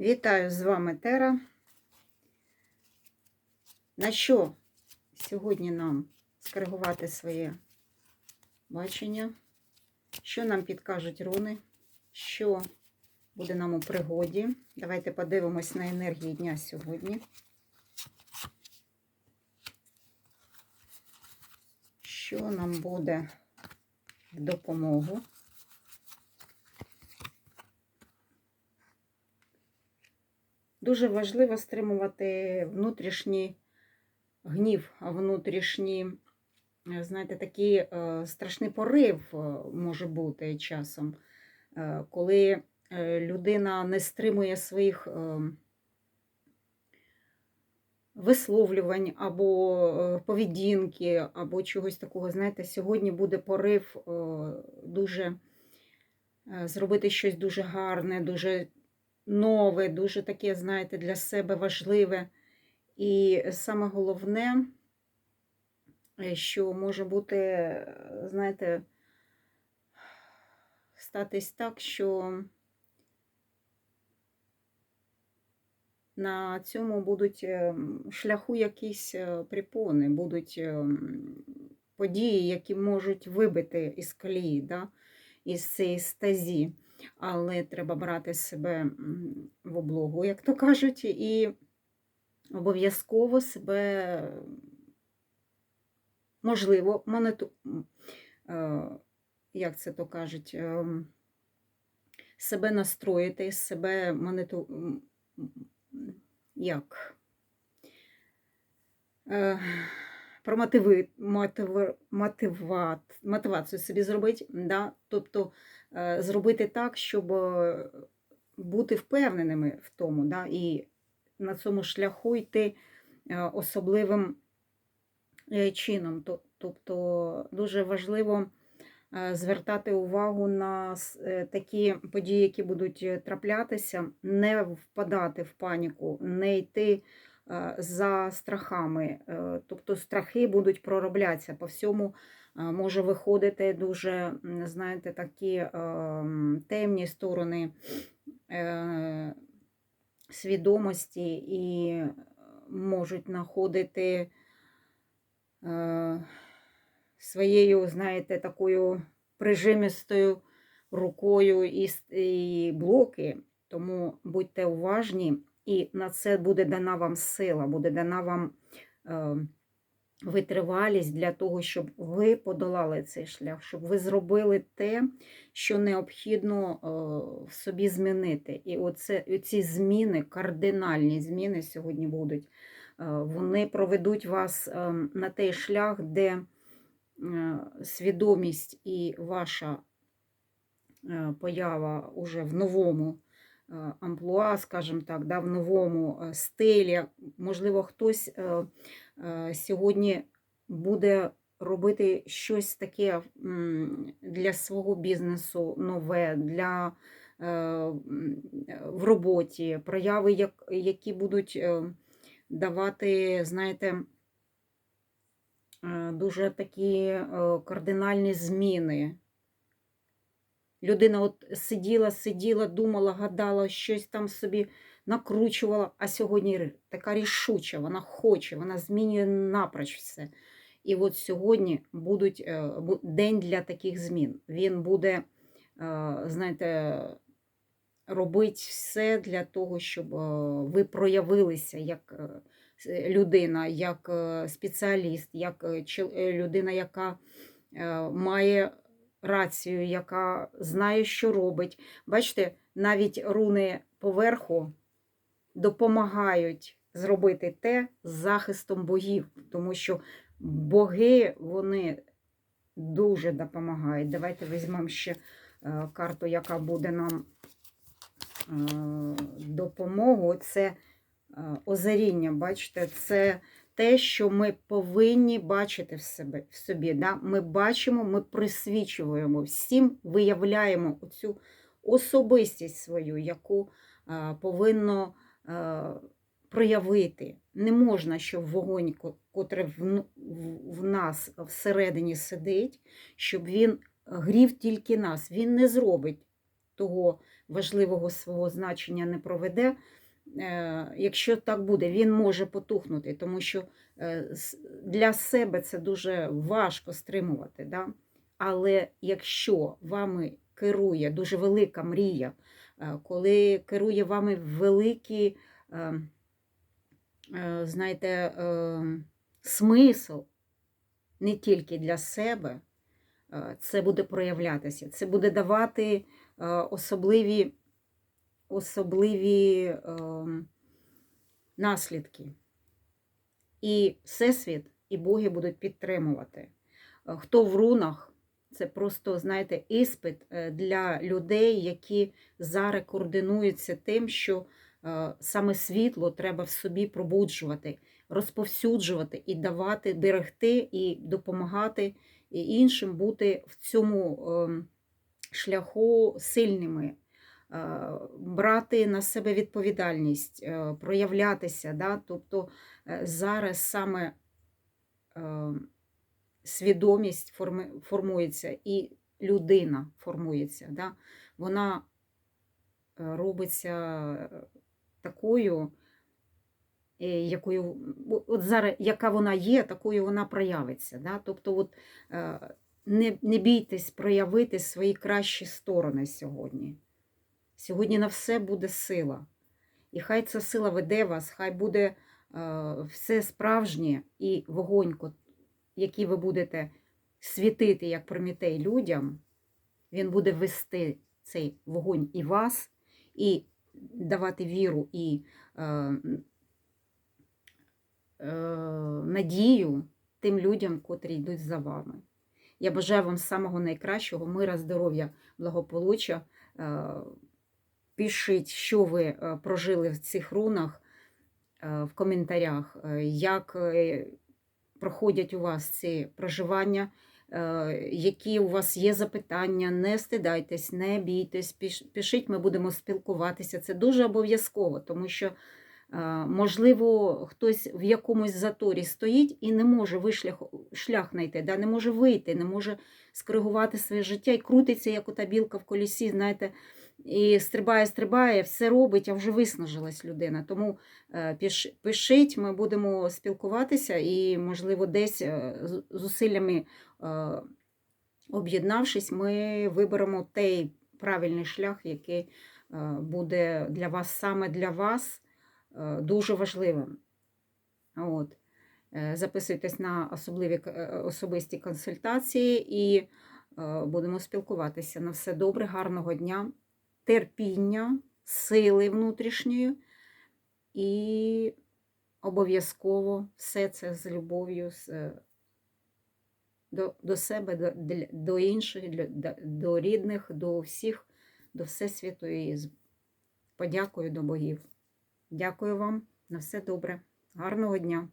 Вітаю з вами Тера. На що сьогодні нам скоригувати своє бачення? Що нам підкажуть руни? Що буде нам у пригоді? Давайте подивимось на енергії дня сьогодні. Що нам буде в допомогу? Дуже важливо стримувати внутрішній гнів, внутрішній, е, знаєте, такий е, страшний порив е, може бути часом, коли людина не стримує своїх висловлювань або поведінки, або чогось такого. Знаєте, сьогодні буде порив дуже зробити щось дуже гарне, дуже нове, дуже таке, знаєте, для себе важливе. І саме головне, е, що може бути, е, знаєте, статись так, що на цьому будуть е, шляху якісь препони, будуть події, які можуть вибити із колії, да? із цієї стазі. Але треба брати себе в облогу, як то кажуть, і обов'язково себе, можливо, монету, е, як це то кажуть, ем, себе настроїти, себе монету, як промотиви, мотиви, мотиват, мотивацію собі зробити, да? тобто е, зробити так, щоб е, бути впевненими в тому, да? і на цьому шляху йти е, особливим чином. Тобто дуже важливо звертати увагу на такі події, які будуть траплятися, не впадати в паніку, не йти за страхами. Е, Тобто страхи будуть пророблятися по всьому. Може виходити дуже, знаєте, такі е, темні сторони е, свідомості і можуть знаходити своєю, знаєте, такою прижимістою рукою і блоки. Тому будьте уважні, і на це буде дана вам сила, буде дана вам е, витривалість для того, щоб ви подолали цей шлях, щоб ви зробили те, що необхідно е, в собі змінити. І оце, ці зміни, кардинальні зміни сьогодні будуть. Е, Вони проведуть вас на той шлях, де свідомість і ваша поява уже в новому амплуа, скажімо так, да, в новому е, стилі. Можливо, хтось е, е, сьогодні буде робити щось таке для свого бізнесу нове, для, е, в роботі, прояви, які будуть давати, знаєте, дуже такі кардинальні зміни. Людина от сиділа, сиділа, думала, гадала, щось там собі накручувала, а сьогодні така рішуча, вона хоче, вона змінює напроч все. І от сьогодні будуть, е, день для таких змін. Він буде, е, знаєте, робити все для того, щоб е, ви проявилися як людина, як спеціаліст, як людина, яка має рацію, яка знає, що робить. Бачите, навіть руни поверху допомагають зробити те з захистом богів, тому що боги вони дуже допомагають. Давайте візьмемо ще е, карту, яка буде нам е, допомогу. Це е, озаріння, бачите, це те, що ми повинні бачити в себе в собі. Да? Ми бачимо, ми присвічуємо всім, виявляємо оцю особистість свою, яку е, повинно е, проявити. Не можна, щоб вогонь, ко- котрий в, в- в нас всередині сидить, щоб він грів тільки нас. Він не зробить того важливого свого значення не проведе. Е, Якщо так буде, він може потухнути, тому що е, для себе це дуже важко стримувати. Да? Але якщо вами керує дуже велика мрія, е, коли керує вами великий, знаєте, смисл не тільки для себе, це буде проявлятися, це буде давати особливі, особливі е, наслідки. І Всесвіт, і боги будуть підтримувати. Е, Хто в рунах, це просто, знаєте, іспит е, для людей, які зараз координуються тим, що е, саме світло треба в собі пробуджувати, розповсюджувати і давати, берегти і допомагати іншим бути в цьому ем, шляху сильними, брати на себе відповідальність, е, проявлятися. Да? Тобто е, зараз саме е, свідомість формується і людина формується. Да? Вона е, робиться е, такою, е, якою от зараз, яка вона є, такою вона проявиться. Да? Тобто, от, е, не, не бійтесь проявити свої кращі сторони сьогодні. Сьогодні на все буде сила. І хай ця сила веде вас, хай буде е, все справжнє і вогонько, який ви будете світити, як Прометей людям, він буде вести цей вогонь і вас, і давати віру і е, е, надію тим людям, котрі йдуть за вами. Я бажаю вам самого найкращого, мира, здоров'я, благополуччя. Е, Пишіть, що ви е, прожили в цих рунах е, в коментарях, е, як проходять у вас ці проживання, які у вас є запитання, не стидайтесь, не бійтесь, пишіть, ми будемо спілкуватися. Це дуже обов'язково, тому що, можливо, хтось в якомусь заторі стоїть і не може вишлях, шлях знайти, да, не може вийти, не може скоригувати своє життя і крутиться, як ота білка в колісі, знаєте, і стрибає, стрибає, все робить, а вже виснажилась людина. Тому е, пишіть, ми будемо спілкуватися і, можливо, десь е, зусиллями е, об'єднавшись, ми виберемо той правильний шлях, який буде для вас саме для вас дуже важливим. От. Записуйтесь на особливі особисті консультації і будемо спілкуватися. На все добре, гарного дня, терпіння, сили внутрішньої і обов'язково все це з любов'ю е, до, до себе, до, до інших, до, до рідних, до всіх, до Всесвіту і подякою до богів. Дякую вам на все добре. Гарного дня!